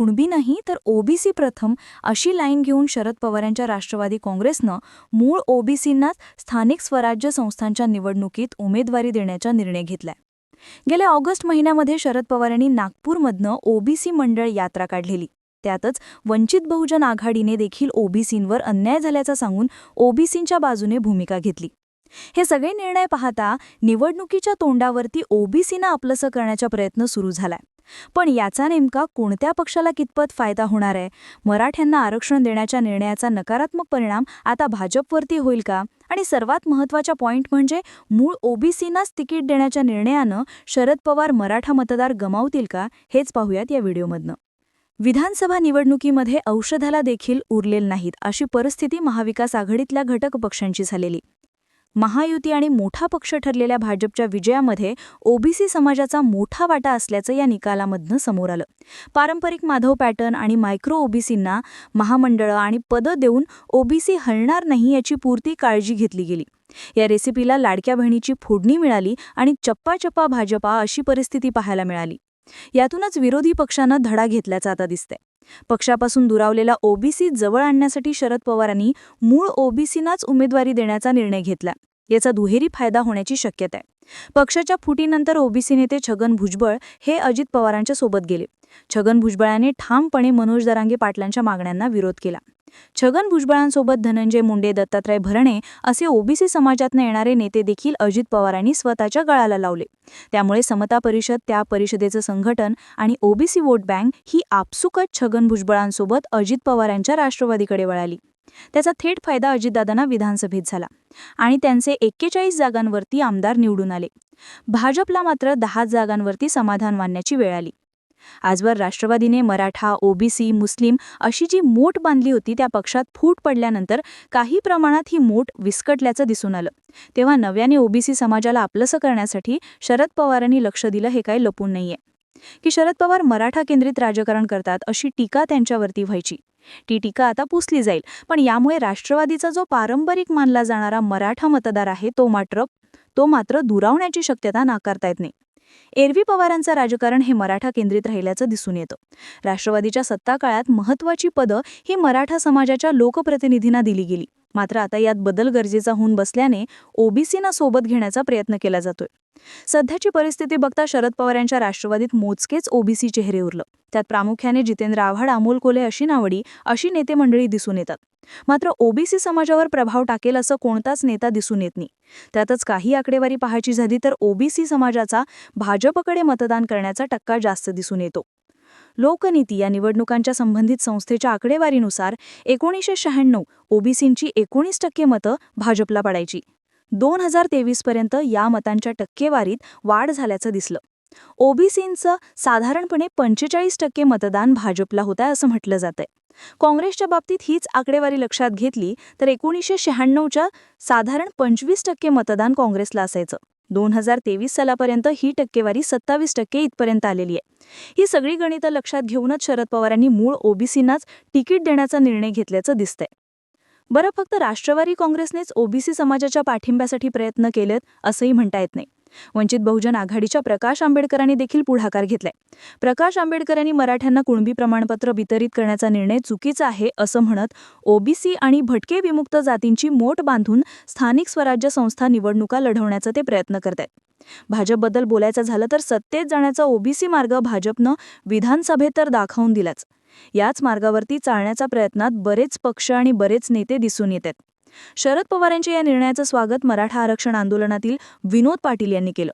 कुणबी नाही तर ओबीसी प्रथम अशी लाईन घेऊन शरद पवारांच्या राष्ट्रवादी काँग्रेसनं मूळ ओबीसींनाच स्थानिक स्वराज्य संस्थांच्या निवडणुकीत उमेदवारी देण्याचा निर्णय घेतलाय. गेल्या ऑगस्ट महिन्यामध्ये शरद पवारांनी नागपूरमधनं ओबीसी मंडळ यात्रा काढलेली. त्यातच वंचित बहुजन आघाडीने देखील ओबीसींवर अन्याय झाल्याचं सांगून ओबीसींच्या बाजूने भूमिका घेतली. हे सगळे निर्णय पाहता निवडणुकीच्या तोंडावरती ओबीसीनं आपलंसं करण्याचा प्रयत्न सुरू झालाय. पण याचा नेमका कोणत्या पक्षाला कितपत फायदा होणार आहे? मराठ्यांना आरक्षण देण्याच्या निर्णयाचा नकारात्मक परिणाम आता भाजपवरती होईल का? आणि सर्वात महत्त्वाचा पॉईंट म्हणजे मूळ ओबीसीनाच तिकीट देण्याच्या निर्णयानं शरद पवार मराठा मतदार गमावतील का? हेच पाहूयात या व्हिडिओमधनं. विधानसभा निवडणुकीमध्ये औषधाला देखील उरलेल नाहीत अशी परिस्थिती महाविकास आघाडीतल्या घटक पक्षांची झालेली. महायुती आणि मोठा पक्ष ठरलेल्या भाजपच्या विजयामध्ये ओबीसी समाजाचा मोठा वाटा असल्याचं या निकालामधनं समोर आलं. पारंपरिक माधव पॅटर्न आणि मायक्रो ओबीसींना महामंडळं आणि पदं देऊन ओबीसी हलणार नाही याची पूर्ती काळजी घेतली गेली. या रेसिपीला लाडक्या बहिणीची फोडणी मिळाली आणि चप्पा चप्पा भाजपा अशी परिस्थिती पाहायला मिळाली. यातूनच विरोधी पक्षानं धडा घेतल्याचं आता दिसतंय. पक्षापासून दुरावलेला ओबीसी जवळ आणण्यासाठी शरद पवारांनी मूळ ओबीसीनाच उमेदवारी देण्याचा निर्णय घेतला. याचा दुहेरी फायदा होण्याची शक्यता आहे. पक्षाच्या फुटीनंतर ओबीसी नेते छगन भुजबळ हे अजित पवारांच्या सोबत गेले. छगन भुजबळाने ठामपणे मनोज दरांगे पाटलांच्या मागण्यांना विरोध केला. छगन भुजबळांसोबत धनंजय मुंडे दत्तात्रय भरणे असे ओबीसी समाजातनं येणारे नेते देखील अजित पवारांनी स्वतःच्या गळाला लावले. त्यामुळे समता परिषद त्या परिषदेचं संघटन आणि ओबीसी वोट बँक ही आपसुकच छगन भुजबळांसोबत अजित पवारांच्या राष्ट्रवादीकडे वळाली. त्याचा थेट फायदा अजितदादांना विधानसभेत झाला आणि त्यांचे एक्केचाळीस जागांवरती आमदार निवडून आले. भाजपला मात्र दहा जागांवरती समाधान मानण्याची वेळ आली. आजवर राष्ट्रवादीने मराठा ओबीसी मुस्लिम अशी जी मोठ बांधली होती त्या पक्षात फूट पडल्यानंतर काही प्रमाणात ही मोठ विस्कटल्याचं दिसून आलं. तेव्हा नव्याने ओबीसी समाजाला आपलंसं करण्यासाठी शरद पवारांनी लक्ष दिलं हे काही लपून नाहीये. की शरद पवार मराठा केंद्रित राजकारण करतात अशी टीका त्यांच्यावरती व्हायची. ती टीका आता पुसली जाईल पण यामुळे राष्ट्रवादीचा जो पारंपरिक मानला जाणारा मराठा मतदार आहे तो मात्र तो मात्र दुरावण्याची शक्यता नाकारता येत नाही. एरवी पवारांचं राजकारण हे मराठा केंद्रित राहिल्याचं दिसून येतं. राष्ट्रवादीच्या सत्ता काळात महत्त्वाची पदं ही मराठा समाजाच्या लोकप्रतिनिधींना दिली गेली. मात्र आता यात बदल गरजेचा होऊन बसल्याने ओबीसीना सोबत घेण्याचा प्रयत्न केला जातोय. सध्याची परिस्थिती बघता शरद पवार यांच्या राष्ट्रवादीत मोजकेच ओबीसी चेहरे उरलं. त्यात प्रामुख्याने जितेंद्र आव्हाड अमोल कोले अशी नावडी अशी नेते मंडळी दिसून येतात. मात्र ओबीसी समाजावर प्रभाव टाकेल असं कोणताच नेता दिसून येत नाही. त्यातच काही आकडेवारी पाहायची झाली तर ओबीसी समाजाचा भाजपकडे मतदान करण्याचा टक्का जास्त दिसून येतो. लोकनीती या निवडणुकांच्या संबंधित संस्थेच्या आकडेवारीनुसार एकोणीसशे शहाण्णव ओबीसींची एकोणीस टक्के मतं भाजपला पडायची. दोन हजार तेवीसपर्यंत या मतांच्या टक्केवारीत वाढ झाल्याचं दिसलं. ओबीसींचं साधारणपणे पंचेचाळीस टक्के मतदान भाजपला होतं असं म्हटलं जातंय. काँग्रेसच्या बाबतीत हीच आकडेवारी लक्षात घेतली तर एकोणीसशे शहाण्णवच्या साधारण पंचवीस टक्के मतदान काँग्रेसला असायचं. दोन हजार तेवीस सालापर्यंत ही टक्केवारी सत्तावीस टक्के इथपर्यंत आलेली आहे. ही सगळी गणितं लक्षात घेऊनच शरद पवारांनी मूळ ओबीसींनाच तिकीट देण्याचा निर्णय घेतल्याचं दिसतंय. बरं फक्त राष्ट्रवादी काँग्रेसनेच ओबीसी समाजाच्या पाठिंब्यासाठी प्रयत्न केलेत असंही म्हणता येत नाही. वंचित बहुजन आघाडीच्या प्रकाश आंबेडकरांनी देखील पुढाकार घेतलाय. प्रकाश आंबेडकरांनी मराठ्यांना कुणबी प्रमाणपत्र वितरित करण्याचा निर्णय चुकीचा आहे असं म्हणत ओबीसी आणि भटके विमुक्त जातींची मोठ बांधून स्थानिक स्वराज्य संस्था निवडणुका लढवण्याचा ते प्रयत्न करत आहेत भाजपबद्दल बोलायचं झालं तर सत्तेत जाण्याचा ओबीसी मार्ग भाजपनं विधानसभेत तर दाखवून दिलाच. याच मार्गावरती चालण्याच्या प्रयत्नात बरेच पक्ष आणि बरेच नेते दिसून येत शरद पवारांच्या या निर्णयाचं स्वागत मराठा आरक्षण आंदोलनातील विनोद पाटील यांनी केलं.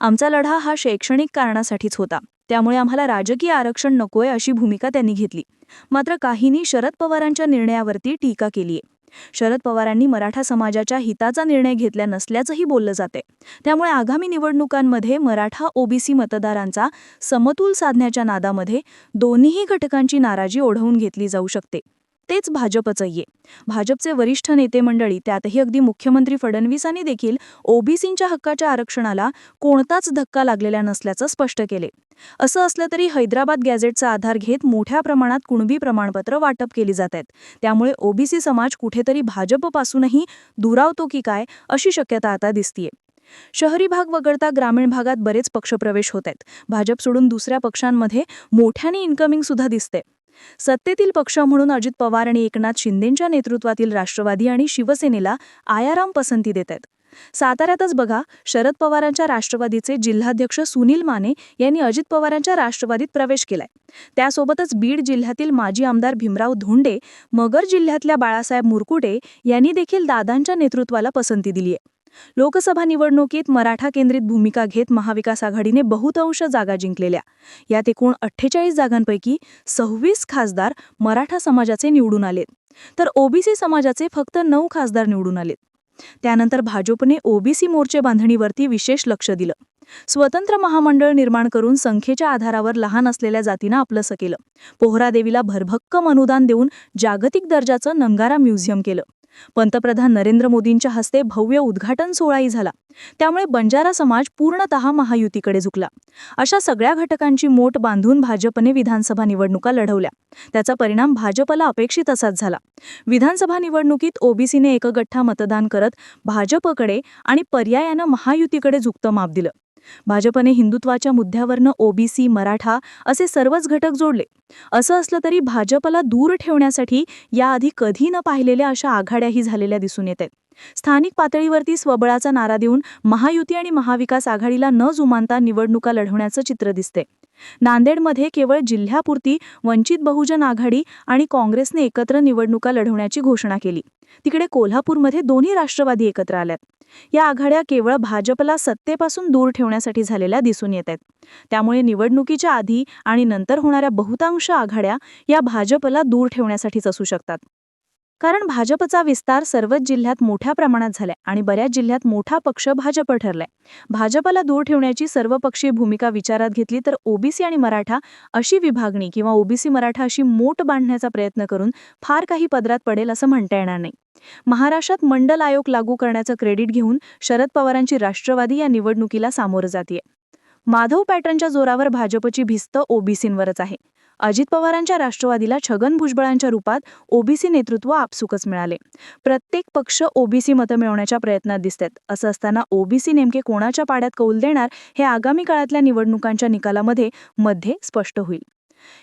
आमचा लढा हा शैक्षणिक कारणासाठीच होता. त्यामुळे आम्हाला राजकीय आरक्षण नकोय अशी भूमिका त्यांनी घेतली. मात्र काहींनी शरद पवारांच्या निर्णयावरती टीका केलीय. शरद पवारांनी मराठा समाजाच्या हिताचा निर्णय घेतल्या नसल्याचंही बोललं जाते त्यामुळे आगामी निवडणुकांमध्ये मराठा ओबीसी मतदारांचा समतोल साधण्याच्या नादामध्ये दोन्हीही घटकांची नाराजी ओढवून घेतली जाऊ शकते. तेच भाजपचं ये भाजपचे वरिष्ठ नेते मंडळी त्यातही अगदी मुख्यमंत्री फडणवीसांनी देखील ओबीसींच्या हक्काच्या आरक्षणाला कोणताच धक्का लागलेला नसल्याचं स्पष्ट केले. असं असलं तरी हैदराबाद गॅझेटचा आधार घेत मोठ्या प्रमाणात कुणबी प्रमाणपत्र वाटप केली जात आहेत. त्यामुळे ओबीसी समाज कुठेतरी भाजपपासूनही दुरावतो की काय अशी शक्यता आता दिसतीये. शहरी भाग वगळता ग्रामीण भागात बरेच पक्षप्रवेश होत आहेत. भाजप सोडून दुसऱ्या पक्षांमध्ये मोठ्याने इन्कमिंग सुद्धा दिसते सत्तेतील पक्ष म्हणून अजित पवार आणि एकनाथ शिंदेंच्या नेतृत्वातील राष्ट्रवादी आणि शिवसेनेला आयाराम पसंती देत आहेत. साताऱ्यातच बघा शरद पवारांच्या राष्ट्रवादीचे जिल्हाध्यक्ष सुनील माने यांनी अजित पवारांच्या राष्ट्रवादीत प्रवेश केलाय. त्यासोबतच बीड जिल्ह्यातील माजी आमदार भीमराव धोंडे मगर जिल्ह्यातल्या बाळासाहेब मुरकुटे यांनी देखील दादांच्या नेतृत्वाला पसंती दिली आहे लोकसभा निवडणुकीत मराठा केंद्रित भूमिका घेत महाविकास आघाडीने बहुतांश जागा जिंकलेल्या. यात एकूण अठ्ठेचाळीस जागांपैकी सव्वीस खासदार मराठा समाजाचे निवडून आलेत. तर ओबीसी समाजाचे फक्त नऊ खासदार निवडून आलेत. त्यानंतर भाजपने ओबीसी मोर्चे बांधणीवरती विशेष लक्ष दिलं. स्वतंत्र महामंडळ निर्माण करून संख्येच्या आधारावर लहान असलेल्या जातीनं आपलंसं केलं. पोहरादेवीला भरभक्कम अनुदान देऊन जागतिक दर्जाचं नंगारा म्युझियम केलं. पंतप्रधान नरेंद्र मोदींच्या हस्ते भव्य उद्घाटन सोहळाही झाला. त्यामुळे बंजारा समाज पूर्णतः महायुतीकडे झुकला. अशा सगळ्या घटकांची मोट बांधून भाजपने विधानसभा निवडणुका लढवल्या. त्याचा परिणाम भाजपला अपेक्षित असाच झाला. विधानसभा निवडणुकीत ओबीसीने एकगठ्ठा मतदान करत भाजपकडे आणि पर्यायानं महायुतीकडे झुकतं माप दिलं. भाजपने हिंदुत्वाच्या मुद्द्यावरनं ओबीसी मराठा असे सर्वच घटक जोडले. असं असलं तरी भाजपला दूर ठेवण्यासाठी याआधी कधी न पाहिलेल्या अशा आघाड्याही झालेल्या दिसून येत आहेत. स्थानिक पातळीवरती स्वबळाचा नारा देऊन महायुती आणि महाविकास आघाडीला न जुमानता निवडणुका लढवण्याचं चित्र दिसते नांदेडमध्ये केवळ जिल्ह्यापुरती वंचित बहुजन आघाडी आणि काँग्रेसने एकत्र निवडणुका लढवण्याची घोषणा केली. तिकडे कोल्हापूरमध्ये दोन्ही राष्ट्रवादी एकत्र आल्यात. या आघाड्या केवळ भाजपला सत्तेपासून दूर ठेवण्यासाठी झालेल्या दिसून येत आहेत. त्यामुळे निवडणुकीच्या आधी आणि नंतर होणाऱ्या बहुतांश आघाड्या या भाजपला दूर ठेवण्यासाठीच असू शकतात. कारण भाजपचा विस्तार सर्वच जिल्ह्यात मोठ्या प्रमाणात झालाय आणि बऱ्याच जिल्ह्यात मोठा पक्ष भाजप ठरलाय. भाजपला दूर ठेवण्याची सर्वपक्षीय भूमिका विचारात घेतली तर ओबीसी आणि मराठा अशी विभागणी किंवा ओबीसी मराठा अशी मोठ बांधण्याचा प्रयत्न करून फार काही पदरात पडेल असं म्हणता येणार नाही. महाराष्ट्रात मंडल आयोग लागू करण्याचं क्रेडिट घेऊन शरद पवारांची राष्ट्रवादी या निवडणुकीला सामोरं जातीये. माधव पॅटर्नच्या जोरावर भाजपची भिस्त ओबीसींवरच आहे. अजित पवारांच्या राष्ट्रवादीला छगन भुजबळांच्या रूपात ओबीसी नेतृत्व आपसुकच मिळाले. प्रत्येक पक्ष ओबीसी मतं मिळवण्याच्या प्रयत्नात दिसतात. असं असताना ओबीसी नेमके कोणाच्या पाड्यात कौल देणार हे आगामी काळातल्या निवडणुकांच्या निकालामध्ये मध्ये स्पष्ट होईल.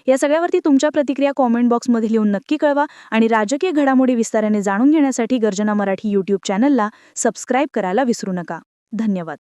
या सगळ्यावरती तुमच्या प्रतिक्रिया कॉमेंट बॉक्समध्ये लिहून नक्की कळवा आणि राजकीय घडामोडी विस्ताराने जाणून घेण्यासाठी गर्जना मराठी यूट्यूब चॅनलला सबस्क्राईब करायला विसरू नका. धन्यवाद.